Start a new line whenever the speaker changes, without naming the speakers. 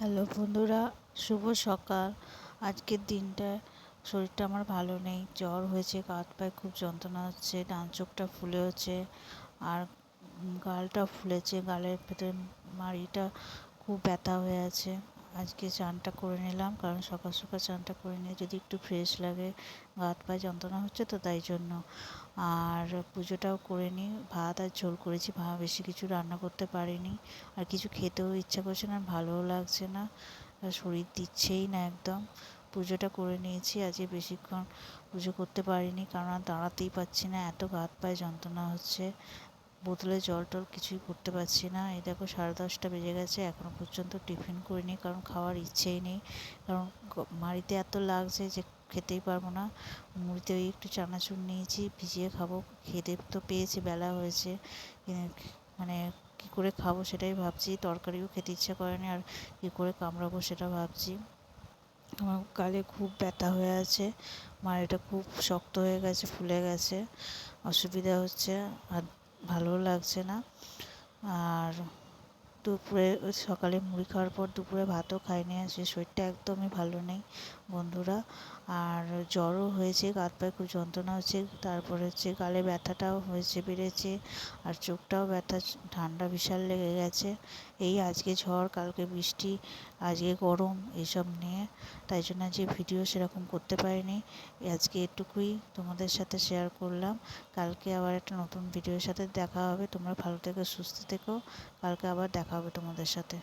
Hello বন্ধুরা, শুভ সকাল। আজকের দিনটা শরীরটা আমার ভালো নেই, জ্বর হয়েছে কাত পায়ে খুব যন্ত্রণা হচ্ছে, ডান চোখটা ফুলে হচ্ছে, আর গালটা ফুলেছে, গালের ভেতরে মাড়িটা খুব ব্যথা হয়ে আছে। আজকে চানটা করে নিলাম, কারণ সকাল সকাল চানটা করে নিয়ে যদি একটু ফ্রেশ লাগে, গাত পায়ে যন্ত্রণা হচ্ছে তো তাই জন্য। আর পুজোটাও করে নিই, ভাত আর ঝোল করেছি ভা বেশি কিছু রান্না করতে পারিনি। আর কিছু খেতেও ইচ্ছা করছে না ভালোও লাগছে না শরীর দিচ্ছেই না একদম। পুজোটা করে নিয়েছি, আজকে বেশিক্ষণ পুজো করতে পারিনি, কারণ দাঁড়াতেই পারছি না, এত গাত পায়ে যন্ত্রণা হচ্ছে। বোতলে জল টল কিছুই করতে পারছি না। এই দেখো সাড়ে দশটা বেজে গেছে এখনও পর্যন্ত টিফিন করিনি, কারণ খাওয়ার ইচ্ছেই নেই। কারণ মাড়িতে এত লাগছে যে খেতেই পারব না। মুড়িতে ওই একটু চানাচুর নিয়েছি, ভিজিয়ে খাব, খেতে তো পেয়েছি, বেলা হয়েছে। মানে কী করে খাব সেটাই ভাবছি, তরকারিও খেতে ইচ্ছা করে না আর কী করে কামড়াবো সেটা ভাবছি। আমার গালে খুব ব্যথা হয়ে আছে মাড়িটা খুব শক্ত হয়ে গেছে, ফুলে গেছে, অসুবিধা হচ্ছে, আর ভালোও লাগছে না। দুপুরে, সকালে মুড়ি খাওয়ার পর দুপুরে ভাতও খাইনি সে শরীরটা একদমই ভালো নেই বন্ধুরা। আর জ্বরও হয়েছে কাঁধ পায়ে খুব যন্ত্রণা হচ্ছে, তারপর হচ্ছে গালে ব্যথাটাও হয়েছে, বেড়েছে, আর চোখটাও ব্যথা, ঠান্ডা বিশাল লেগে গেছে। এই আজকে ঝড়, কালকে বৃষ্টি, আজকে গরম, এসব নিয়ে। তাই জন্য যে ভিডিও সেরকম করতে পারিনি। আজকে এটুকুই তোমাদের সাথে শেয়ার করলাম। কালকে আবার একটা নতুন ভিডিওর সাথে দেখা হবে। তোমরা ভালো থেকো, সুস্থ থেকো। কালকে আবার দেখা হবে তোমাদের সাথে।